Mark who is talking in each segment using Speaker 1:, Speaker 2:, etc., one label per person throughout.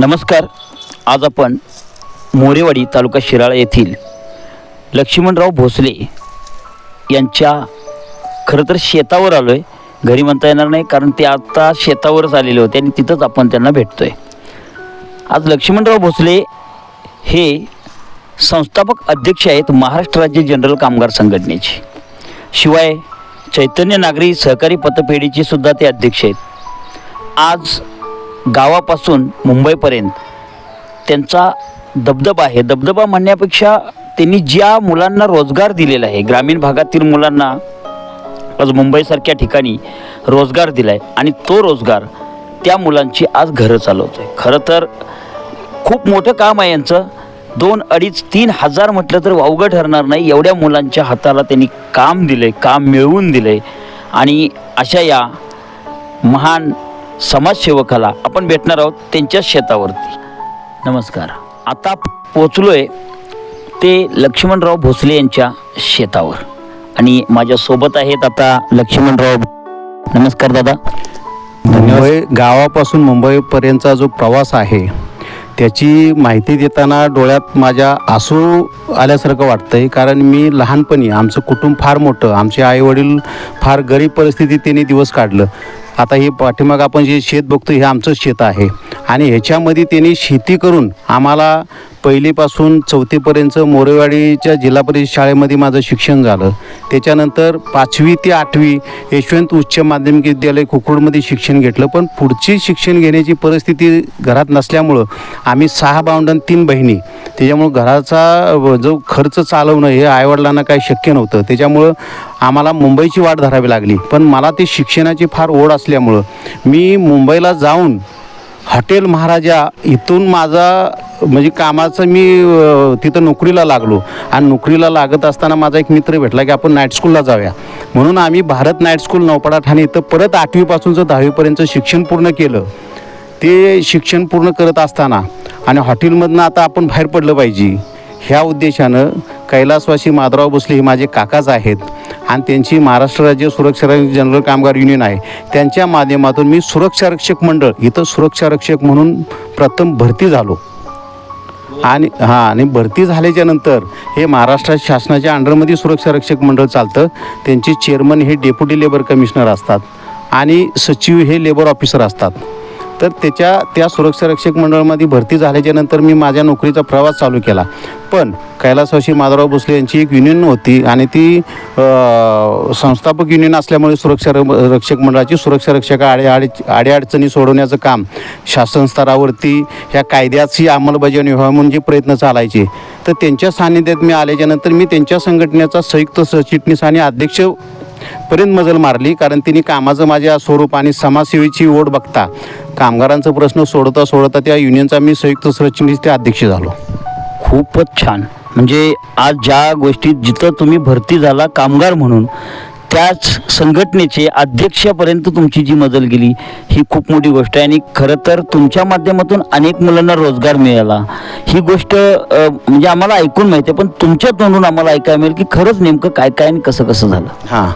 Speaker 1: नमस्कार. आज आपण मोरेवाडी तालुका शिराळा येथील लक्ष्मणराव भोसले यांच्या खरं तर शेतावर आलो आहे घरी म्हणता येणार नाही कारण ते आता शेतावरच आलेले होते आणि तिथंच आपण त्यांना भेटतो आहे आज लक्ष्मणराव भोसले हे संस्थापक अध्यक्ष आहेत महाराष्ट्र राज्य जनरल कामगार संघटनेचे. शिवाय चैतन्य नागरी सहकारी पतपेढीचे सुद्धा ते अध्यक्ष आहेत. आज गावापासून मुंबईपर्यंत. त्यांचा दबदबा आहे. दबदबा म्हणण्यापेक्षा त्यांनी ज्या मुलांना रोजगार दिलेला आहे ग्रामीण भागातील मुलांना आज मुंबईसारख्या ठिकाणी रोजगार दिला आहे आणि तो रोजगार त्या मुलांची आज घरं चालवतो आहे खरं तर खूप मोठं काम आहे यांचं. दोन अडीच तीन हजार म्हटलं तर वावगं ठरणार नाही. एवढ्या मुलांच्या हाताला त्यांनी काम दिलं आहे काम मिळवून दिलं आहे आणि अशा या महान समाजसेवकाला आपण भेटणार आहोत त्यांच्या शेतावरती. नमस्कार. आता पोचलो आहे ते लक्ष्मणराव भोसले यांच्या शेतावर. आणि माझ्यासोबत आहेत आता लक्ष्मणराव नमस्कार दादा.
Speaker 2: मुंबई गावापासून मुंबईपर्यंतचा जो प्रवास आहे त्याची माहिती देताना डोळ्यात माझ्या आसू आल्यासारखं वाटतंय. कारण मी लहानपणी आमचं कुटुंब फार मोठं आमचे आईवडील फार गरीब परिस्थितीत त्यांनी दिवस काढलं. आता हे पाठीमाग आपण जे शेत बघतो हे आमचं शेत आहे. आणि ह्याच्यामध्ये त्यांनी शेती करून आम्हाला पहिलीपासून चौथीपर्यंत मोरेवाडीच्या जिल्हा परिषद शाळेमध्ये माझं शिक्षण झालं. त्याच्यानंतर पाचवी ते आठवी यशवंत उच्च माध्यमिक विद्यालय कुकुडमध्ये शिक्षण घेतलं. पण पुढची शिक्षण घेण्याची परिस्थिती घरात नसल्यामुळं आम्ही सहा भावंड तीन बहिणी. त्याच्यामुळं घराचा जो खर्च चालवणं हे आईवडिलांना काही शक्य नव्हतं. त्याच्यामुळं आम्हाला मुंबईची वाट धरावी लागली. पण मला ते शिक्षणाची फार ओढ असल्यामुळं मी मुंबईला जाऊन हॉटेल महाराजा इथून माझा म्हणजे कामाचं मी तिथं नोकरीला लागलो. आणि नोकरीला लागत असताना माझा एक मित्र भेटला की आपण नाईट स्कूलला जाऊया. म्हणून आम्ही भारत नाईट स्कूल नौपाडा ठाणे इथं परत आठवीपासूनचं दहावीपर्यंतचं शिक्षण पूर्ण केलं ते शिक्षण पूर्ण करत असताना आणि हॉटेलमधनं आता आपण बाहेर पडलं पाहिजे ह्या उद्देशानं कैलासवासी माधवराव भोसले हे माझे काकाच आहेत. आणि त्यांची महाराष्ट्र राज्य सुरक्षा जनरल कामगार युनियन आहे. त्यांच्या माध्यमातून मी सुरक्षा रक्षक मंडळ इथं सुरक्षा रक्षक म्हणून प्रथम भरती झालो. आणि हां आणि भरती झाल्याच्यानंतर हे महाराष्ट्र शासनाच्या अंडरमध्ये सुरक्षा रक्षक मंडळ चालतं. त्यांचे चेअरमन हे डेप्युटी लेबर कमिशनर असतात. आणि सचिव हे लेबर ऑफिसर असतात. तर त्याच्या त्या सुरक्षा रक्षक मंडळामध्ये भरती झाल्याच्यानंतर मी माझ्या नोकरीचा प्रवास चालू केला. पण कैलासवाशी माधवराव भोसले यांची एक युनियन होती आणि ती संस्थापक युनियन असल्यामुळे सुरक्षा रक्षक मंडळाची सुरक्षा रक्षक आडे आडे अडीअडचणी सोडवण्याचं काम शासन स्तरावरती ह्या कायद्याची अंमलबजावणी व्हावी म्हणून जे प्रयत्न चालायचे. तर त्यांच्या सान्निध्यात मी आल्याच्यानंतर मी त्यांच्या संघटनेचा संयुक्त सचिटणीस आणि अध्यक्ष पर्यंत मजल मारली कारण तिने कामाचं माझ्या स्वरूप आणि समाजसेवेची ओढ बघता कामगारांचा प्रश्न सोडवता सोडवता त्या युनियनचा मी संयुक्त सरचिटणीस ते अध्यक्ष झालो.
Speaker 1: खूपच छान. म्हणजे आज ज्या गोष्टीत जिथं तुम्ही भरती झाला कामगार म्हणून त्याच संघटनेचे अध्यक्षापर्यंत तुमची जी मजल गेली ही खूप मोठी गोष्ट आहे. आणि खरं तर तुमच्या माध्यमातून अनेक मुलांना रोजगार मिळाला. ही गोष्ट म्हणजे आम्हाला ऐकून माहिती आहे पण तुमच्या तोंडून आम्हाला ऐकायला मिळेल की खरंच नेमकं काय काय आणि कसं कसं झालं?
Speaker 2: हां.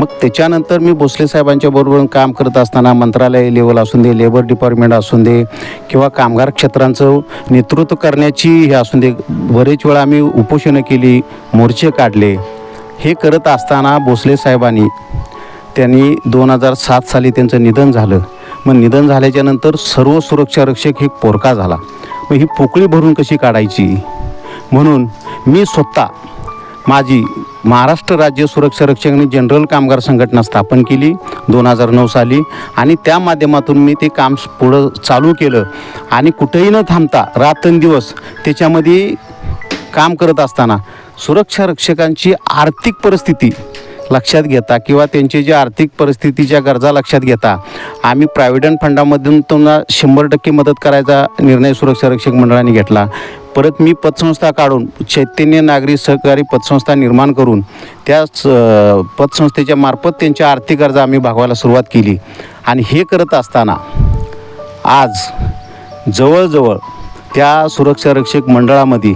Speaker 2: मग त्याच्यानंतर मी भोसले साहेबांच्या बरोबर काम करत असताना मंत्रालय लेवल असून दे लेबर डिपार्टमेंट असून दे किंवा कामगार क्षेत्रांचं नेतृत्व करण्याची हे असून दे बरेच वेळा आम्ही उपोषणं केली मोर्चे काढले. हे करत असताना भोसले साहेबांनी त्यांनी दोन हजार सात साली त्यांचं निधन झालं. मग निधन झाल्याच्यानंतर सर्व सुरक्षा रक्षक हे पोरका झाला. मग ही पोकळी भरून कशी काढायची? म्हणून मी स्वतः माझी महाराष्ट्र राज्य सुरक्षा रक्षक आणि जनरल कामगार संघटना स्थापन केली दोन हजार नऊ साली. आणि त्या माध्यमातून मी ते काम पुढं चालू केलं. आणि कुठेही न थांबता रात्रंदिवस त्याच्यामध्ये काम करत असताना सुरक्षा रक्षकांची आर्थिक परिस्थिती लक्षात घेता किंवा त्यांची जी आर्थिक परिस्थितीच्या गरजा लक्षात घेता. आम्ही प्रायव्हिडंट फंडामधून त्यांना शंभर टक्के मदत करायचा निर्णय सुरक्षा रक्षक मंडळाने घेतला. परत मी पतसंस्था काढून चैतन्य नागरी सहकारी पतसंस्था निर्माण करून त्या पतसंस्थेच्या मार्फत त्यांच्या आर्थिक गरजा आम्ही भागवायला सुरुवात केली. आणि हे करत असताना आज जवळजवळ त्या सुरक्षा रक्षक मंडळामध्ये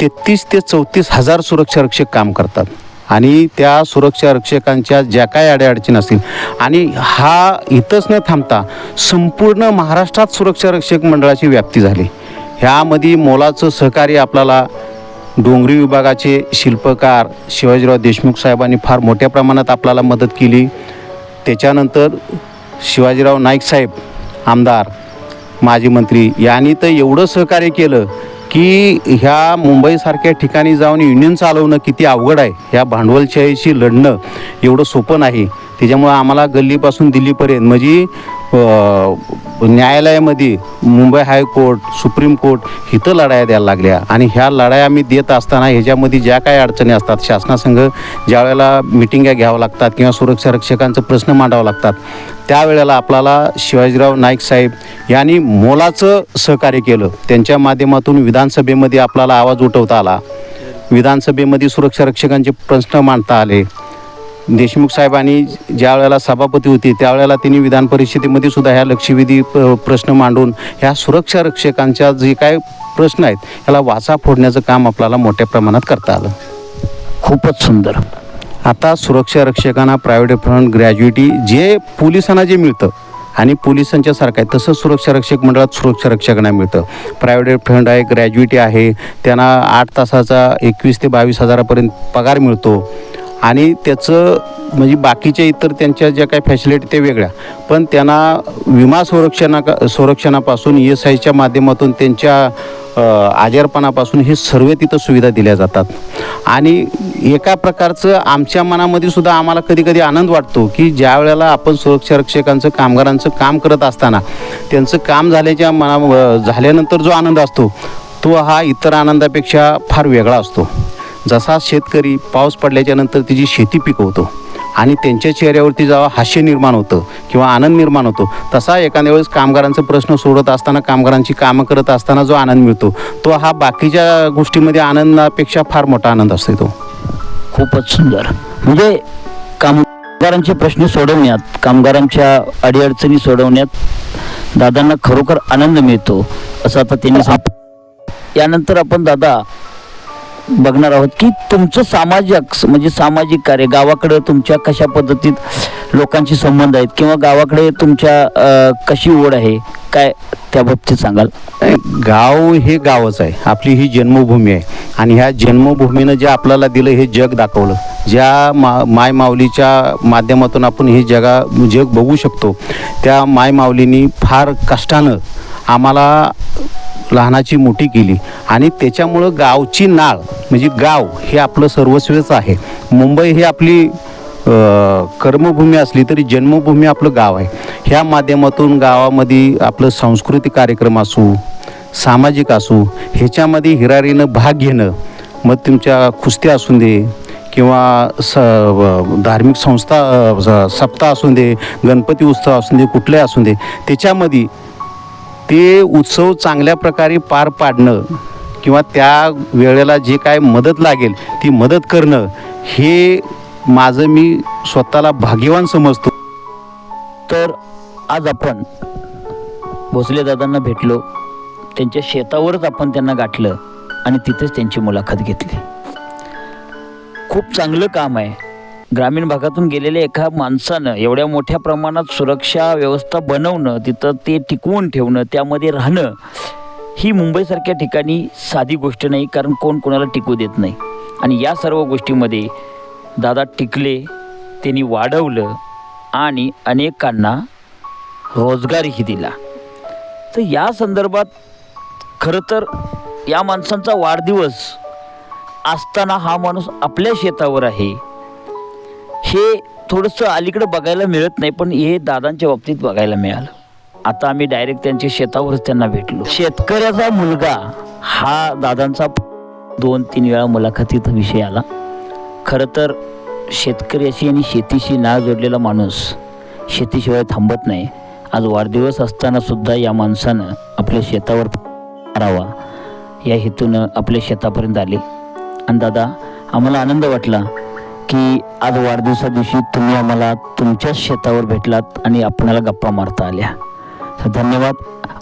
Speaker 2: तेहतीस ते चौतीस हजार सुरक्षा रक्षक काम करतात. आणि त्या सुरक्षा रक्षकांच्या ज्या काय अडीअडचणी असतील. आणि हा इथंच न थांबता संपूर्ण महाराष्ट्रात सुरक्षा रक्षक मंडळाची व्याप्ती झाली. ह्यामध्ये मोलाचं सहकार्य आपल्याला डोंगरी विभागाचे शिल्पकार शिवाजीराव देशमुख साहेबांनी फार मोठ्या प्रमाणात आपल्याला मदत केली. त्याच्यानंतर शिवाजीराव नाईक साहेब आमदार माजी मंत्री यांनी तर एवढं सहकार्य केलं की ह्या मुंबईसारख्या ठिकाणी जाऊन युनियन चालवणं किती अवघड आहे. ह्या भांडवलशाहीशी लढणं एवढं सोपं नाही. त्याच्यामुळं आम्हाला गल्लीपासून दिल्लीपर्यंत. म्हणजे न्यायालयामध्ये मुंबई हायकोर्ट सुप्रीम कोर्ट इथं लढाया द्यायला लागल्या. आणि ह्या लढाया आम्ही देत असताना ह्याच्यामध्ये ज्या काही अडचणी असतात शासनासंघ ज्या वेळेला मिटिंगा घ्यावं लागतात किंवा सुरक्षा रक्षकांचं प्रश्न मांडावं लागतात त्यावेळेला आपल्याला शिवाजीराव नाईक साहेब यांनी मोलाचं सहकार्य केलं. त्यांच्या माध्यमातून विधानसभेमध्ये आपल्याला आवाज उठवता आला. विधानसभेमध्ये सुरक्षा रक्षकांचे प्रश्न मांडता आले. देशमुख साहेबांनी ज्या वेळेला सभापती होते त्यावेळेला त्यांनी विधान परिषदेमध्ये सुद्धा ह्या लक्षवेधी प्रश्न मांडून ह्या सुरक्षा रक्षकांच्या जे काय प्रश्न आहेत ह्याला वाचा फोडण्याचं काम आपल्याला मोठ्या प्रमाणात करता आलं.
Speaker 1: खूपच सुंदर.
Speaker 2: आता सुरक्षा रक्षकांना प्रायव्हेट फंड ग्रॅज्युएटी जे पोलिसांना जे मिळतं आणि पोलिसांच्या सारखं आहे तसं सुरक्षा रक्षक मंडळात सुरक्षा रक्षकांना मिळतं. प्रायव्हेट फंड आहे ग्रॅज्युएटी आहे त्यांना आठ तासाचा एकवीस ते बावीस हजारापर्यंत पगार मिळतो. आणि त्याचं म्हणजे बाकीच्या इतर त्यांच्या ज्या काही फॅसिलिटी ते वेगळ्या. पण त्यांना विमा संरक्षणा संरक्षणापासून ई एस आयच्या माध्यमातून त्यांच्या आजारपणापासून हे सर्व तिथं सुविधा दिल्या जातात. आणि एका प्रकारचं आमच्या मनामध्ये सुद्धा आम्हाला कधी कधी आनंद वाटतो की ज्या वेळेला आपण सुरक्षा रक्षकांचं कामगारांचं काम करत असताना त्यांचं काम झाल्याच्या मना झाल्यानंतर जो आनंद असतो तो हा इतर आनंदापेक्षा फार वेगळा असतो. जसा शेतकरी पाऊस पडल्याच्यानंतर तिची शेती पिकवतो आणि त्यांच्या चेहऱ्यावरती जेव्हा हास्य निर्माण होतं किंवा आनंद निर्माण होतो तसा एखाद्या वेळेस कामगारांचा प्रश्न सोडत असताना कामगारांची कामं करत असताना जो आनंद मिळतो तो हा बाकीच्या गोष्टीमध्ये आनंदापेक्षा फार मोठा आनंद असतो तो.
Speaker 1: खूपच सुंदर. म्हणजे कामगारांचे प्रश्न सोडवण्यात कामगारांच्या अडीअडचणी सोडवण्यात दादांना खरोखर आनंद मिळतो असं आता त्यांनी सांग यानंतर आपण दादा बघणार आहोत की तुमचं सामाजिक म्हणजे सामाजिक कार्य गावाकडे तुमच्या कशा पद्धतीत लोकांशी संबंध आहेत? किंवा गावाकडे तुमच्या कशी ओढ आहे? काय त्या बाबतीत सांगाल?
Speaker 2: गाव हे गावच आहे. आपली ही जन्मभूमी आहे. आणि ह्या जन्मभूमीनं जे आपल्याला दिलं हे जग दाखवलं. ज्या मा माय माऊलीच्या माध्यमातून आपण हे जगा जग बघू शकतो त्या माय माऊलीनी फार कष्टानं आम्हाला लहानाची मोठी केली. आणि त्याच्यामुळं गावची नाळ म्हणजे गाव हे आपलं सर्वस्वच आहे. मुंबई हे आपली कर्मभूमी असली तरी जन्मभूमी आपलं गाव आहे. ह्या माध्यमातून गावामध्ये आपलं सांस्कृतिक कार्यक्रम असू सामाजिक असू ह्याच्यामध्ये हिरारीनं भाग घेणं मग तुमच्या कुस्त्या असून दे किंवा स धार्मिक संस्था स- सप्ताह असू दे गणपती उत्सव असू दे कुठले असू दे त्याच्यामध्ये ते उत्सव चांगल्या प्रकारे पार पाडणं किंवा त्या वेळेला जे काय मदत लागेल ती मदत करणं हे माझं मी स्वतःला भाग्यवान समजतो.
Speaker 1: तर आज आपण भोसले दादांना भेटलो. त्यांच्या शेतावरच आपण त्यांना गाठलं आणि तिथेच त्यांची मुलाखत घेतली. खूप चांगलं काम आहे. ग्रामीण भागातून गेलेल्या एका माणसानं एवढ्या मोठ्या प्रमाणात सुरक्षा व्यवस्था बनवणं तिथं ते टिकवून ठेवणं त्यामध्ये राहणं ही मुंबईसारख्या ठिकाणी साधी गोष्ट नाही कारण कोण कोणाला टिकू देत नाही. आणि या सर्व गोष्टीमध्ये दादा टिकले त्यांनी वाढवलं आणि अनेकांना रोजगारही दिला. तर या संदर्भात खरं तर या माणसांचा वाढदिवस असताना हा माणूस आपल्या शेतावर आहे. हे थोडंसं अलीकडं बघायला मिळत नाही पण हे दादांच्या बाबतीत बघायला मिळालं. आता आम्ही डायरेक्ट त्यांच्या शेतावरच त्यांना भेटलो. शेतकऱ्याचा मुलगा हा दादांचा दोन तीन वेळा मुलाखतीत विषय आला. खरं तर शेतकऱ्याशी आणि शेतीशी नाळ जोडलेला माणूस शेतीशिवाय थांबत नाही. आज वाढदिवस असताना सुद्धा या माणसानं आपल्या शेतावर करावा या हेतूनं आपल्या शेतापर्यंत आले. आणि दादा आम्हाला आनंद वाटला. की आज वाढदिवसा दिवशी तुम्ही आम्हाला तुमच्याच शेतावर भेटलात आणि आपणाला गप्पा मारता आल्या. धन्यवाद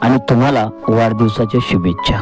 Speaker 1: आणि तुम्हाला वाढदिवसाच्या शुभेच्छा.